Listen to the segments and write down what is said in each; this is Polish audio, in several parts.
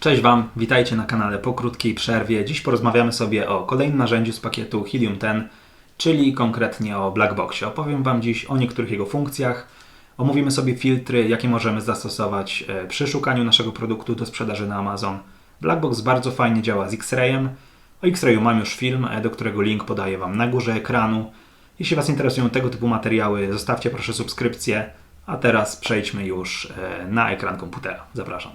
Cześć Wam, witajcie na kanale po krótkiej przerwie. Dziś porozmawiamy sobie o kolejnym narzędziu z pakietu Helium 10, czyli konkretnie o Blackboxie. Opowiem Wam dziś o niektórych jego funkcjach. Omówimy sobie filtry, jakie możemy zastosować e, przy szukaniu naszego produktu do sprzedaży na Amazon. Blackbox bardzo fajnie działa z X-Rayem. O X-Rayu mam już film, e, do którego link podaję Wam na górze ekranu. Jeśli Was interesują tego typu materiały, zostawcie proszę subskrypcję. A teraz przejdźmy już e, na ekran komputera. Zapraszam.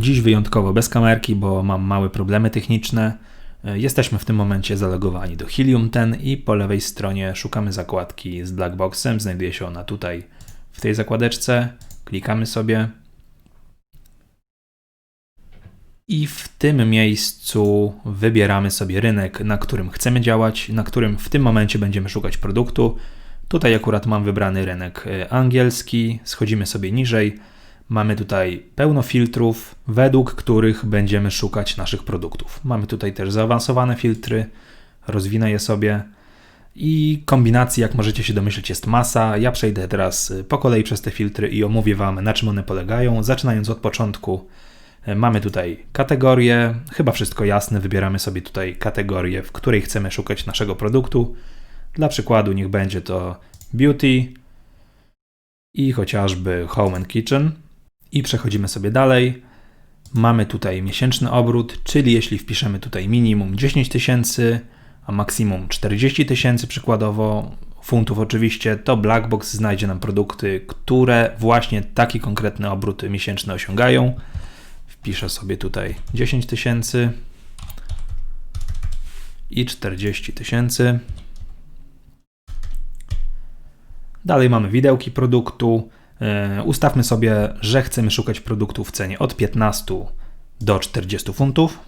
Dziś wyjątkowo bez kamerki, bo mam małe problemy techniczne. E, Jesteśmy w tym momencie zalogowani do Helium 10 i po lewej stronie szukamy zakładki z Blackboxem. Znajduje się ona tutaj w tej zakładeczce. Klikamy sobie. I w tym miejscu wybieramy sobie rynek, na którym chcemy działać, na którym w tym momencie będziemy szukać produktu. Tutaj akurat mam wybrany rynek e, angielski. Schodzimy sobie niżej. Mamy tutaj pełno filtrów, według których będziemy szukać naszych produktów. Mamy tutaj też zaawansowane filtry, rozwinę je sobie. I kombinacji, jak możecie się domyśleć, jest masa. Ja przejdę teraz y, po kolei przez te filtry i omówię Wam, na czym one polegają. Zaczynając od początku, y, mamy tutaj kategorie. Chyba wszystko jasne. Wybieramy sobie tutaj kategorię, w której chcemy szukać naszego produktu. Dla przykładu, niech będzie to beauty i chociażby home and kitchen. I przechodzimy sobie dalej. Mamy tutaj miesięczny obrót, czyli jeśli wpiszemy tutaj minimum 10 tysięcy, a maksimum 40 tysięcy przykładowo, funtów oczywiście, to Blackbox znajdzie nam produkty, które właśnie taki konkretny obrót miesięczny osiągają. Wpiszę sobie tutaj 10 tysięcy i 40 tysięcy. Dalej mamy widełki produktu. E, Ustawmy sobie, że chcemy szukać produktu w cenie od 15 do 40 funtów.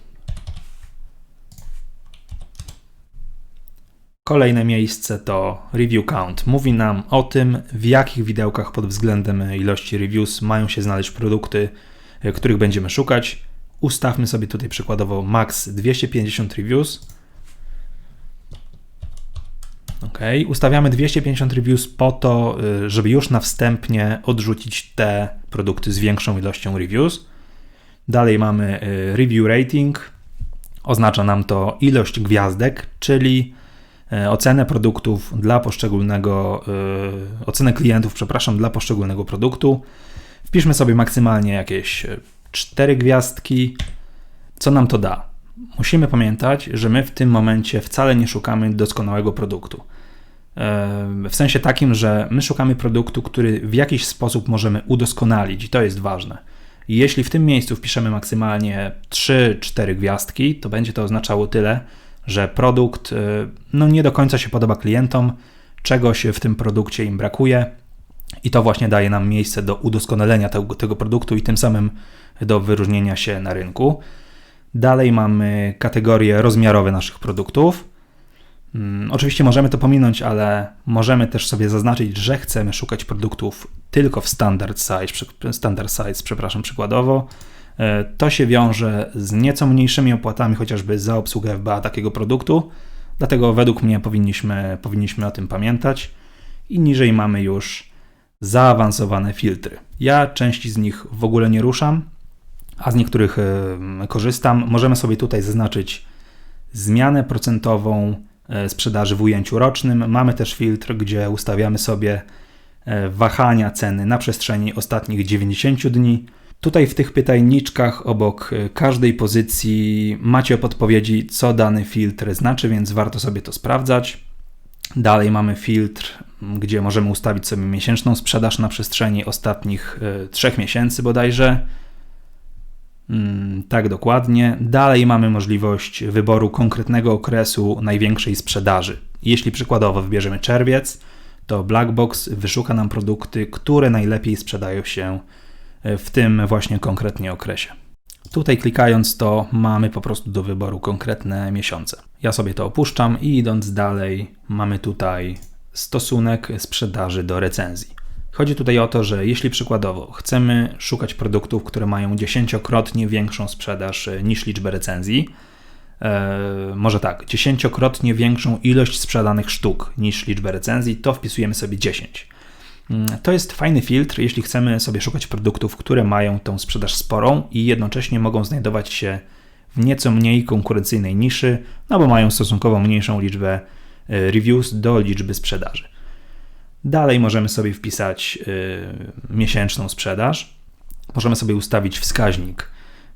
Kolejne miejsce to review count. Mówi nam o tym, w jakich widełkach pod względem ilości reviews mają się znaleźć produkty, e, których będziemy szukać. Ustawmy sobie tutaj przykładowo max 250 reviews. Ok, ustawiamy 250 reviews po to, y, żeby już na wstępnie odrzucić te produkty z większą ilością reviews. Dalej mamy y, review rating. Oznacza nam to ilość gwiazdek, czyli y, ocenę produktów dla poszczególnego, ocenę klientów, przepraszam, dla poszczególnego produktu. Wpiszmy sobie maksymalnie jakieś 4 gwiazdki. Co nam to da? musimy pamiętać, że my w tym momencie wcale nie szukamy doskonałego produktu. W sensie takim, że my szukamy produktu, który w jakiś sposób możemy udoskonalić, i to jest ważne. Jeśli w tym miejscu wpiszemy maksymalnie 3-4 gwiazdki, to będzie to oznaczało tyle, że produkt no, nie do końca się podoba klientom, czegoś w tym produkcie im brakuje, i to właśnie daje nam miejsce do udoskonalenia tego, tego produktu i tym samym do wyróżnienia się na rynku. Dalej mamy kategorie rozmiarowe naszych produktów. Hmm, oczywiście możemy to pominąć, ale możemy też sobie zaznaczyć, że chcemy szukać produktów tylko w standard size, standard size przepraszam, przykładowo. E, to się wiąże z nieco mniejszymi opłatami, chociażby za obsługę FBA takiego produktu, dlatego według mnie powinniśmy, powinniśmy o tym pamiętać. I niżej mamy już zaawansowane filtry. Ja części z nich w ogóle nie ruszam, a z niektórych korzystam. Możemy sobie tutaj zaznaczyć zmianę procentową sprzedaży w ujęciu rocznym. Mamy też filtr, gdzie ustawiamy sobie e, wahania ceny na przestrzeni ostatnich 90 dni. Tutaj w tych pytajniczkach obok każdej pozycji macie podpowiedzi, co dany filtr znaczy, więc warto sobie to sprawdzać. Dalej mamy filtr, gdzie możemy ustawić sobie miesięczną sprzedaż na przestrzeni ostatnich 3 miesięcy bodajże. Mm, tak, dokładnie. Dalej mamy możliwość wyboru konkretnego okresu największej sprzedaży. Jeśli przykładowo wybierzemy czerwiec, to Blackbox wyszuka nam produkty, które najlepiej sprzedają się e, w tym właśnie konkretnie okresie. Tutaj klikając to mamy po prostu do wyboru konkretne miesiące. Ja sobie to opuszczam i idąc dalej mamy tutaj stosunek sprzedaży do recenzji. Chodzi tutaj o to, że jeśli przykładowo chcemy szukać produktów, które mają dziesięciokrotnie większą sprzedaż e, niż liczbę recenzji, e, może tak, dziesięciokrotnie większą ilość sprzedanych sztuk niż liczbę recenzji, to wpisujemy sobie 10. Mm, to jest fajny filtr, jeśli chcemy sobie szukać produktów, które mają tą sprzedaż sporą i jednocześnie mogą znajdować się w nieco mniej konkurencyjnej niszy, no bo mają stosunkowo mniejszą liczbę e, reviews do liczby sprzedaży. Dalej możemy sobie wpisać y, miesięczną sprzedaż. Możemy sobie ustawić wskaźnik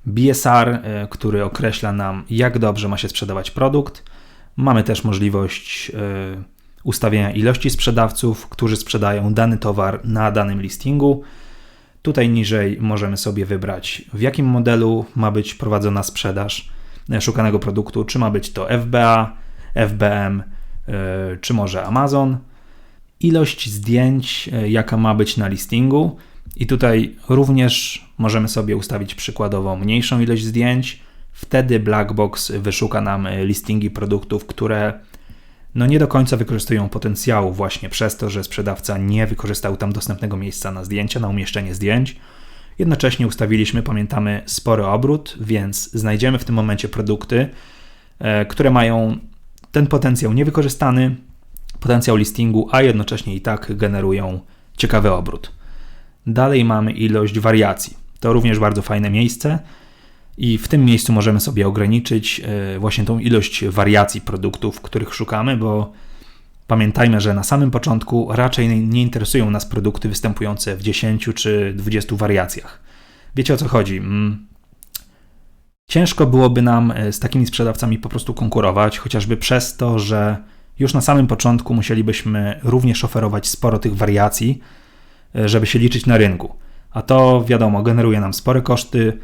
BSR, y, który określa nam, jak dobrze ma się sprzedawać produkt. Mamy też możliwość y, ustawienia ilości sprzedawców, którzy sprzedają dany towar na danym listingu. Tutaj niżej możemy sobie wybrać, w jakim modelu ma być prowadzona sprzedaż szukanego produktu, czy ma być to FBA, FBM, czy może Amazon ilość zdjęć, e, jaka ma być na listingu. I tutaj również możemy sobie ustawić przykładowo mniejszą ilość zdjęć. Wtedy Blackbox wyszuka nam e, listingi produktów, które no nie do końca wykorzystują potencjału właśnie przez to, że sprzedawca nie wykorzystał tam dostępnego miejsca na zdjęcia, na umieszczenie zdjęć. Jednocześnie ustawiliśmy, pamiętamy, spory obrót, więc znajdziemy w tym momencie produkty, e, które mają ten potencjał niewykorzystany, potencjał listingu, a jednocześnie i tak generują ciekawy obrót. Dalej mamy ilość wariacji. To również bardzo fajne miejsce i w tym miejscu możemy sobie ograniczyć e, właśnie tą ilość wariacji produktów, których szukamy, bo pamiętajmy, że na samym początku raczej nie interesują nas produkty występujące w 10 czy 20 wariacjach. Wiecie o co chodzi? Mm. Ciężko byłoby nam e, z takimi sprzedawcami po prostu konkurować, chociażby przez to, że już na samym początku musielibyśmy również oferować sporo tych wariacji, e, żeby się liczyć na rynku. A to wiadomo, generuje nam spore koszty,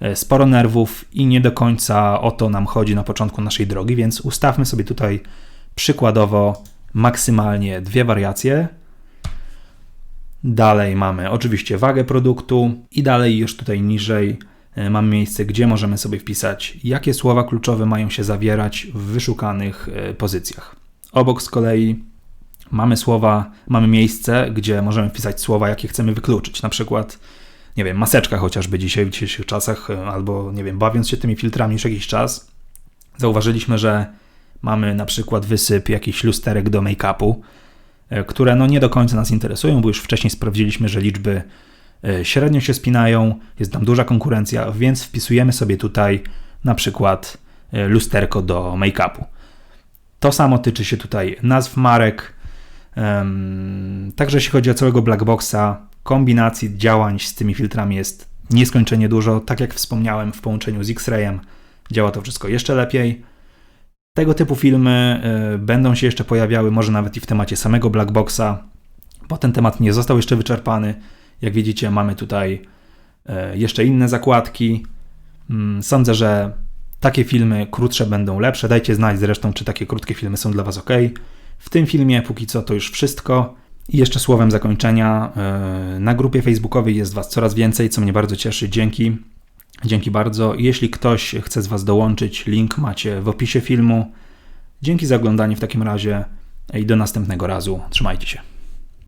e, sporo nerwów i nie do końca o to nam chodzi na początku naszej drogi, więc ustawmy sobie tutaj przykładowo maksymalnie dwie wariacje. Dalej mamy oczywiście wagę produktu i dalej już tutaj niżej e, mamy miejsce, gdzie możemy sobie wpisać, jakie słowa kluczowe mają się zawierać w wyszukanych pozycjach. Obok z kolei mamy słowa, mamy miejsce, gdzie możemy wpisać słowa, jakie chcemy wykluczyć. Na przykład, nie wiem, maseczka chociażby dzisiaj w dzisiejszych czasach, albo nie wiem, bawiąc się tymi filtrami już jakiś czas, zauważyliśmy, że mamy na przykład wysyp jakichś lusterek do make-upu, e, które no nie do końca nas interesują, bo już wcześniej sprawdziliśmy, że liczby e, średnio się spinają, jest tam duża konkurencja, więc wpisujemy sobie tutaj na przykład e, lusterko do make-upu. To samo tyczy się tutaj nazw marek. Także jeśli chodzi o całego blackboxa, kombinacji działań z tymi filtrami jest nieskończenie dużo. Tak jak wspomniałem, w połączeniu z X-Rayem działa to wszystko jeszcze lepiej. Tego typu filmy e, będą się jeszcze pojawiały, może nawet i w temacie samego blackboxa, bo ten temat nie został jeszcze wyczerpany. Jak widzicie, mamy tutaj e, jeszcze inne zakładki. Mm, sądzę, że takie filmy krótsze będą lepsze. Dajcie znać zresztą, czy takie krótkie filmy są dla Was ok. W tym filmie póki co to już wszystko. I jeszcze słowem zakończenia. E, na grupie facebookowej jest Was coraz więcej, co mnie bardzo cieszy. Dzięki. Dzięki bardzo. Jeśli ktoś chce z Was dołączyć, link macie w opisie filmu. Dzięki za oglądanie w takim razie i do następnego razu. Trzymajcie się.